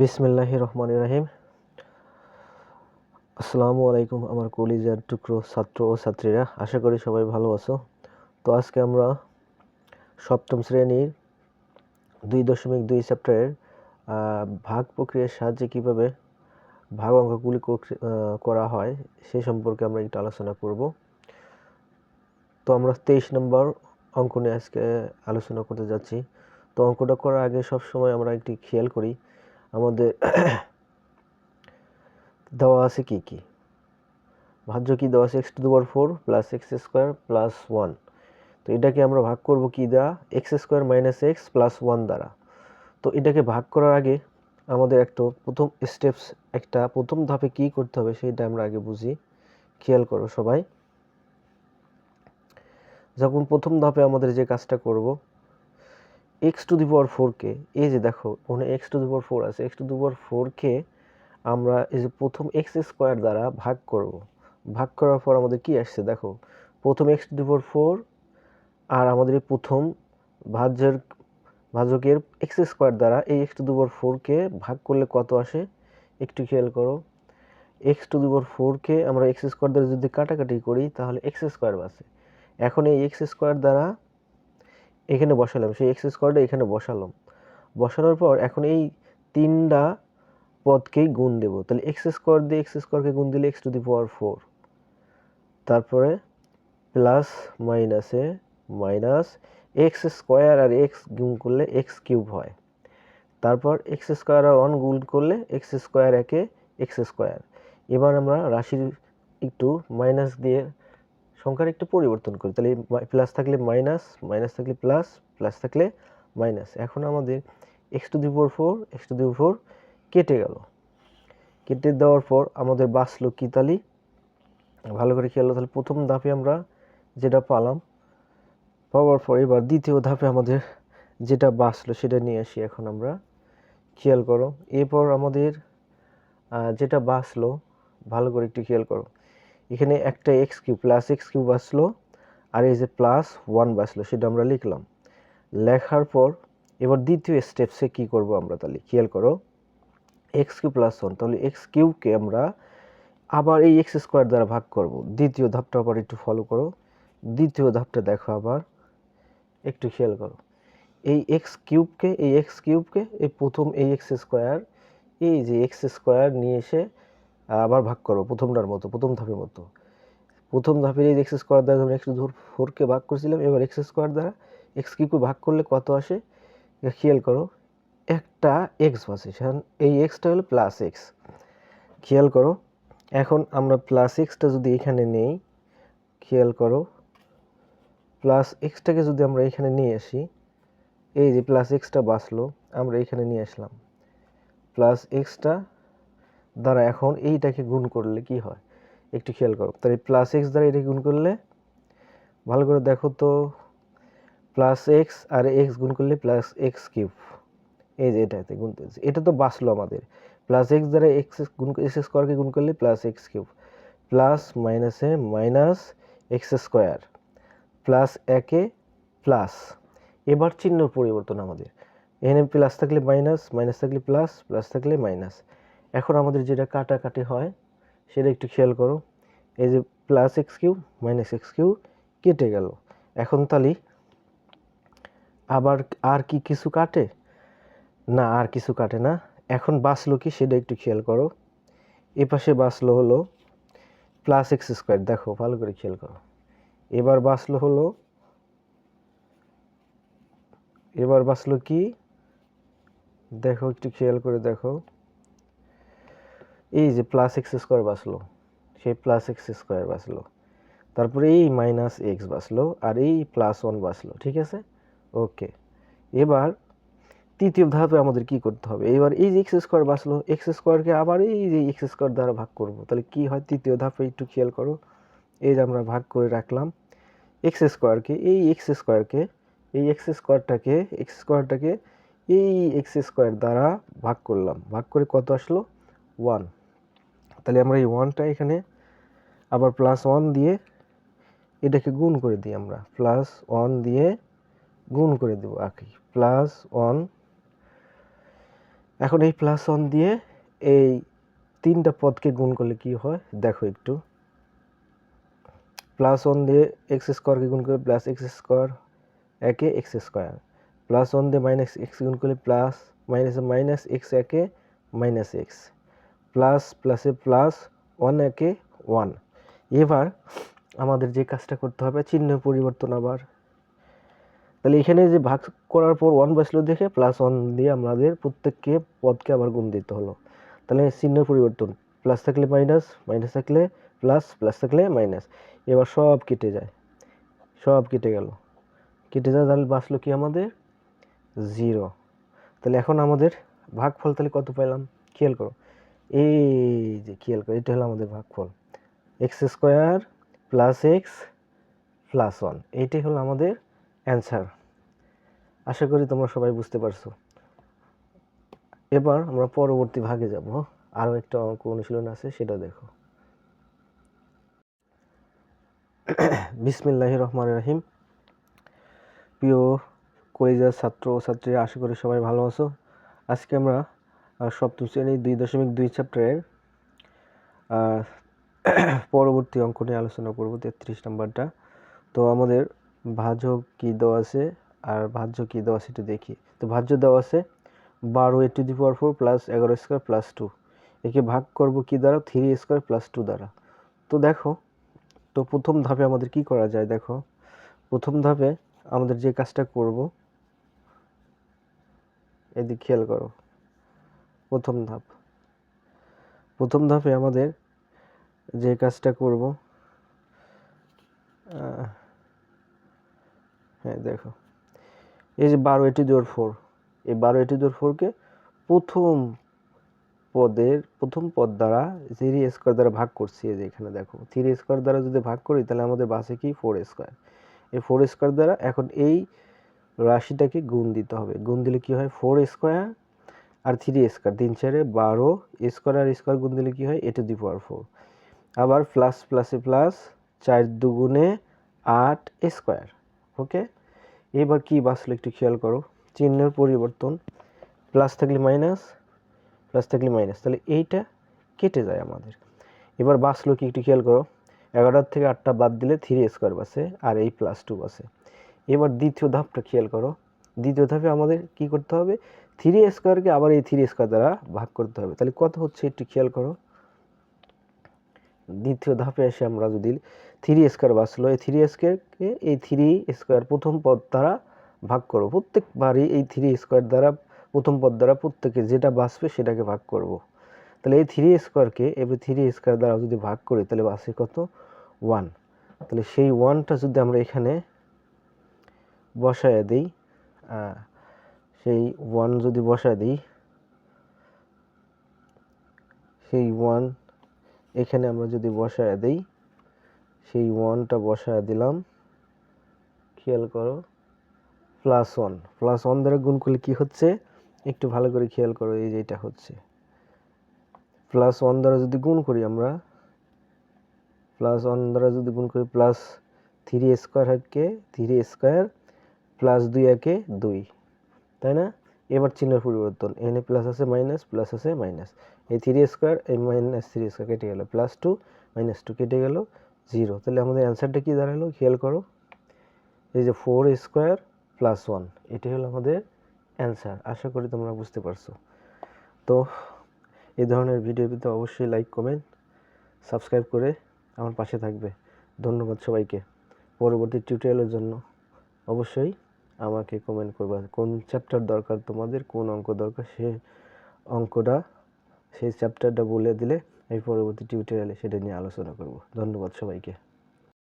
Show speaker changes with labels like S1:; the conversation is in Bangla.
S1: বিসমিল্লাহ রহমান রাহিম। আসসালামু আলাইকুম আমার কলিজার টুকরো ছাত্র ও ছাত্রীরা, আশা করি সবাই ভালো আছো। তো আজকে আমরা সপ্তম শ্রেণির দুই দশমিক দুই চ্যাপ্টারের ভাগ প্রক্রিয়ার সাহায্যে কীভাবে ভাগ অঙ্কগুলি কর- হয় সে সম্পর্কে আমরা একটু আলোচনা করব। তো আমরা তেইশ নম্বর অঙ্ক নিয়ে আজকে আলোচনা করতে যাচ্ছি। তো অঙ্কটা করার আগে সব সময় আমরা একটি খেয়াল করি আমাদের দেওয়া আছে কি কি? ভাজ্য কি দেওয়া আছে? এক্স টু দেওয়ার four plus x square plus one তো এটাকে আমরা ভাগ করব কি দ্বারা? X square minus x plus one দ্বারা। তো এটাকে ভাগ করার আগে আমাদের একটা প্রথম স্টেপস একটা প্রথম ধাপে কি করতে হবে সেটা আমরা আগে বুঝি। খেয়াল করো সবাই। যখন প্রথম ধাপে আমাদের যে কাজটা করব এক্স টু দি পাওয়ার ফোরকে এই যে দেখো, ওখানে x to the power four আছে এক্স টু দি পাওয়ার ফোরকে আমরা এই যে প্রথম এক্স স্কোয়ার দ্বারা ভাগ করব। ভাগ করার পর আমাদের কি আসছে দেখো, প্রথম x to the power four আর আমাদের এই প্রথম ভাজ্যের ভাজকের এক্স স্কোয়ার দ্বারা এই এক্স টু দি পাওয়ার ফোরকে ভাগ করলে কত আসে? একটু খেয়াল করো। এক্স টু দি পাওয়ার ফোরকে আমরা এক্স স্কোয়ার দ্বারা যদি কাটাকাটি করি, তাহলে এক্স স্কোয়ার বাসে এখন এই এক্স স্কোয়ার দ্বারা এখানে বসালাম, সেই এক্স স্কোয়ারটা এখানে বসালাম। বসানোর পর এখন এই তিনটা পদকেই গুণ দেব। তাহলে এক্স স্কোয়ার দিয়ে এক্স স্কোয়ারকে গুণ দিলে x to the power four. তারপরে প্লাস মাইনাসে মাইনাস এক্স স্কোয়ার আর এক্স গুণ করলে এক্স কিউব হয়। তারপর এক্স স্কোয়ার আর ওয়ান গুণ করলে এক্স স্কোয়ার একে এক্স স্কোয়ার। এবার আমরা রাশির একটু মাইনাস দিয়ে সংখ্যার একটু পরিবর্তন করি। তাহলে প্লাস থাকলে মাইনাস মাইনাস থাকলে প্লাস প্লাস থাকলে মাইনাস এখন আমাদের x to the four four x to the four কেটে গেল। কেটে দেওয়ার পর আমাদের বাঁচলো কি তালি? ভালো করে খেয়াল তাহলে প্রথম ধাপে আমরা যেটা পালাম, পাওয়ার পর এবার দ্বিতীয় ধাপে আমাদের যেটা বাঁচলো সেটা নিয়ে আসি এখন আমরা। খেয়াল করো, এরপর আমাদের যেটা বাঁচলো, ভালো করে একটু খেয়াল করো। এখানে একটা x cube plus x cube বাঁচলো আর এই যে প্লাস ওয়ান বাঁচলো সেটা আমরা লিখলাম। লেখার পর, এবার দ্বিতীয় স্টেপসে কি করব আমরা তাহলে? খেয়াল করো এক্স কিউ প্লাস ওয়ান তাহলে এক্স কিউকে আমরা আবার এই এক্স স্কোয়ার দ্বারা ভাগ করব। দ্বিতীয় ধাপটা আবার একটু ফলো করো। দ্বিতীয় ধাপটা দেখো আবার, একটু খেয়াল করো। এই এক্স কিউবকে এই এক্স কিউবকে এই প্রথম এই এক্স স্কোয়ার এই যে এক্স স্কোয়ার নিয়ে এসে আবার ভাগ করো, প্রথমটার মতো, প্রথম ধাপের মতো। প্রথম ধাপের এই এক্স স্কোয়ার দ্বারা যখন এক্স ধর ফোরকে ভাগ করেছিলাম, এবার এক্স স্কোয়ার দ্বারা এক্স কিউবকে ভাগ করলে কত আসে? খেয়াল করো, একটা এক্স বাসে সেখানে এই এক্সটা হলো প্লাস এক্স খেয়াল করো, এখন আমরা প্লাস এক্সটা যদি এখানে নেই, খেয়াল করো প্লাস এক্সটাকে যদি আমরা এখানে নিয়ে আসি, এই যে প্লাস এক্সটা বাঁচলো, আমরা এখানে নিয়ে আসলাম। প্লাস এক্সটা দ্বারা এখন এইটাকে গুণ করলে কি হয়? একটু খেয়াল করো। তাহলে প্লাস এক্স দ্বারা এটাকে গুণ করলে, ভালো করে দেখো তো প্লাস এক্স আর এক্স গুণ করলে প্লাস এক্স কিউব। এই যে এটাতে হচ্ছে। এটা তো বাঁচলো আমাদের। প্লাস এক্স দ্বারা এক্স গুণ এক্স স্কোয়ারকে গুণ করলে প্লাস এক্স কিউব। প্লাস মাইনাসে মাইনাস এক্স স্কোয়ার প্লাস একে প্লাস এবার চিহ্ন পরিবর্তন আমাদের। এখানে প্লাস থাকলে মাইনাস মাইনাস থাকলে প্লাস প্লাস থাকলে মাইনাস এখন আমাদের যেটা কাটাকাটি হয়, সেটা একটু খেয়াল করো। এই যে plus x cube minus x cube কেটে গেল। এখন তাহলে আবার আর কি কিছু কাটে? না, আর কিছু কাটে না। এখন বাঁচলো কি, সেটা একটু খেয়াল করো। এ পাশে বাঁচলো হলো প্লাস এক্স স্কোয়ার দেখো, ভালো করে খেয়াল করো। এবার বাঁচলো হলো, এবার বাঁচলো কি? দেখো, একটু খেয়াল করে দেখো। এই যে প্লাস এক্স স্কোয়ার বাঁচলো, সেই প্লাস এক্স স্কোয়ার বাঁচলো। তারপরে এই মাইনাস এক্স বাঁচলো আর এই প্লাস ওয়ান বাঁচলো, ঠিক আছে? ওকে এবার তৃতীয় ধাপে আমাদের কি করতে হবে? এবার এই যে এক্স স্কোয়ার বাঁচলো এক্স স্কোয়ারকে আবার এই যে এক্স স্কোয়ার দ্বারা ভাগ করব। তাহলে কি হয়? তৃতীয় ধাপে একটু খেয়াল করো। এই যে আমরা ভাগ করে রাখলাম এক্স স্কোয়ারকে এই এক্স স্কোয়ারকে এই এক্স স্কোয়ারটাকে এক্স স্কোয়ারটাকে এই এক্স স্কোয়ার দ্বারা ভাগ করলাম। ভাগ করে কত আসলো? ওয়ান তাহলে আমরা এই ওয়ানটা এখানে আবার প্লাস ওয়ান দিয়ে এটাকে গুণ করে দিই আমরা। প্লাস ওয়ান দিয়ে গুণ করে দেবো আঁকি। প্লাস ওয়ান এখন এই প্লাস ওয়ান দিয়ে এই তিনটা পদকে গুণ করলে কি হয়? দেখো একটু। প্লাস ওয়ান দিয়ে এক্স স্কোয়ারকে গুণ করে প্লাস এক্স স্কোয়ার একে এক্স স্কোয়ার প্লাস ওয়ান দিয়ে মাইনাস এক্স গুণ করলে প্লাস মাইনাস মাইনাস এক্স একে মাইনাস এক্স প্লাস প্লাসে প্লাস ওয়ান একে ওয়ান এবার আমাদের যে কাজটা করতে হবে, চিহ্ন পরিবর্তন আবার। তাহলে এখানে যে ভাগ করার পর ওয়ান বসল দেখে প্লাস ওয়ান দিয়ে আমাদের প্রত্যেককে পদকে আবার গুণ দিতে হলো। তাহলে চিহ্ন পরিবর্তন প্লাস থাকলে মাইনাস মাইনাস থাকলে প্লাস প্লাস থাকলে মাইনাস এবার সব কেটে যায়, সব কেটে গেল। কেটে যায়, তাহলে বাঁচলো কি আমাদের? জিরো তাহলে এখন আমাদের ভাগফল তাহলে কত পেলাম খেয়াল করো এই যে খেয়াল করো এটা হলো আমাদের ভাগফল। X square plus x plus one, এইটাই হলো আমাদের অ্যান্সার। আশা করি তোমরা সবাই বুঝতে পারছ। এবার আমরা পরবর্তী ভাগে যাব। আরও একটা অঙ্ক অনুশীলন আছে, সেটা দেখো। বিসমিল্লাহ রহমান রাহিম। প্রিয় কলেজের ছাত্র ও ছাত্রীরা আশা করি সবাই ভালো আছো। আজকে আমরা সপ্তম শ্রেণির দুই দশমিক দুই চ্যাপ্টারের পরবর্তী অঙ্ক নিয়ে আলোচনা করব, তেত্রিশ নাম্বারটা। তো আমাদের ভাজক কী দেওয়া আছে আর ভাজ্য কী দেওয়া আছে একটু দেখি। তো ভাজ্য দেওয়া আছে বারো a to the power four plus এগারো স্কোয়ার প্লাস টু একে ভাগ করব কি দ্বারা? থ্রি স্কোয়ার প্লাস টু দ্বারা। তো দেখো, তো প্রথম ধাপে আমাদের কি করা যায় দেখো? প্রথম ধাপে আমাদের যে কাজটা করব, এদিক খেয়াল করো। প্রথম ধাপ। প্রথম ধাপে আমাদের যে কাজটা করব হ্যাঁ দেখো। এই যে বারো এটি জোর ফোর এই বারো এটি জোর ফোরকে প্রথম পদের, প্রথম পদ দ্বারা থ্রি স্কোয়ার দ্বারা ভাগ করছি। এই যে এখানে দেখো থ্রি স্কোয়ার দ্বারা যদি ভাগ করি, তাহলে আমাদের বাসে কি? ফোর স্কোয়ার এই ফোর স্কোয়ার দ্বারা এখন এই রাশিটাকে গুণ দিতে হবে। গুণ দিলে কি হয়? ফোর স্কোয়ার আর থ্রি স্কোয়ার তিন চারে বারো স্কোয়ার আর স্কোয়ার গুণ দিলে কি হয়? A to the power four আবার প্লাস প্লাসে প্লাস চার দুগুণে আট স্কোয়ার ওকে এবার কি বাঁচলো একটু খেয়াল করো, চিহ্নের পরিবর্তন। প্লাস থাকলে মাইনাস প্লাস থাকলে মাইনাস তাহলে এইটা কেটে যায় আমাদের। এবার বাঁচলো কি একটু খেয়াল করো, এগারোটার থেকে আটটা বাদ দিলে থ্রি স্কোয়ার বাসে আর এই প্লাস টু বাসে। এবার দ্বিতীয় ধাপটা খেয়াল করো, দ্বিতীয় ধাপে আমাদের কি করতে হবে? থ্রি স্কোয়ারকে আবার এই থ্রি স্কোয়ার দ্বারা ভাগ করতে হবে। তাহলে কত হচ্ছে একটু খেয়াল করো। দ্বিতীয় ধাপে এসে আমরা যদি থ্রি স্কোয়ার বাঁচলো এই থ্রি স্কোয়ারকে এই থ্রি স্কোয়ার প্রথম পদ দ্বারা ভাগ করব। প্রত্যেকবারই এই থ্রি স্কোয়ার দ্বারা, প্রথম পদ দ্বারা প্রত্যেকে যেটা বাঁচবে সেটাকে ভাগ করব। তাহলে এই থ্রি স্কোয়ারকে এবার থ্রি স্কোয়ার দ্বারা যদি ভাগ করি, তাহলে বাঁচে কত? ওয়ান তাহলে সেই ওয়ানটা যদি আমরা এখানে বসায় দিই সেই ওয়ান যদি বসায় দিই, সেই ওয়ান এখানে আমরা যদি বসায় দিই, সেই ওয়ানটা বসায় দিলাম। খেয়াল করো প্লাস ওয়ান প্লাস ওয়ান দ্বারা গুণ করলে কি হচ্ছে? একটু ভালো করে খেয়াল করো এই যে এটা হচ্ছে। প্লাস ওয়ান দ্বারা যদি গুণ করি আমরা প্লাস ওয়ান দ্বারা যদি গুণ করি প্লাস থ্রি স্কোয়ার একে থ্রি স্কোয়ার প্লাস দুই একে দুই। তাই না? এবার চিহ্নের পরিবর্তন এখানে প্লাস আছে মাইনাস প্লাস আছে মাইনাস এই থ্রি স্কোয়ার এই মাইনাস থ্রি স্কোয়ার কেটে গেল প্লাস টু মাইনাস টু কেটে গেল জিরো তাহলে আমাদের অ্যান্সারটা কী দাঁড়াল? খেয়াল করো। এই যে ফোর স্কোয়ার প্লাস ওয়ান এটি হলো আমাদের অ্যান্সার আশা করি তোমরা বুঝতে পারছ। তো এই ধরনের ভিডিও পেতে অবশ্যই লাইক কমেন্ট সাবস্ক্রাইব করে আমার পাশে থাকবে। ধন্যবাদ সবাইকে। পরবর্তী টিউটোরিয়ালের জন্য অবশ্যই আমাকে কমেন্ট করবা, কোন চ্যাপ্টার দরকার, তোমাদের কোন অঙ্ক দরকার, সে অঙ্কটা, সেই চ্যাপ্টারটা বলে দিলে আমি পরবর্তী টিউটোরিয়ালে সেটা নিয়ে আলোচনা করব। ধন্যবাদ সবাইকে।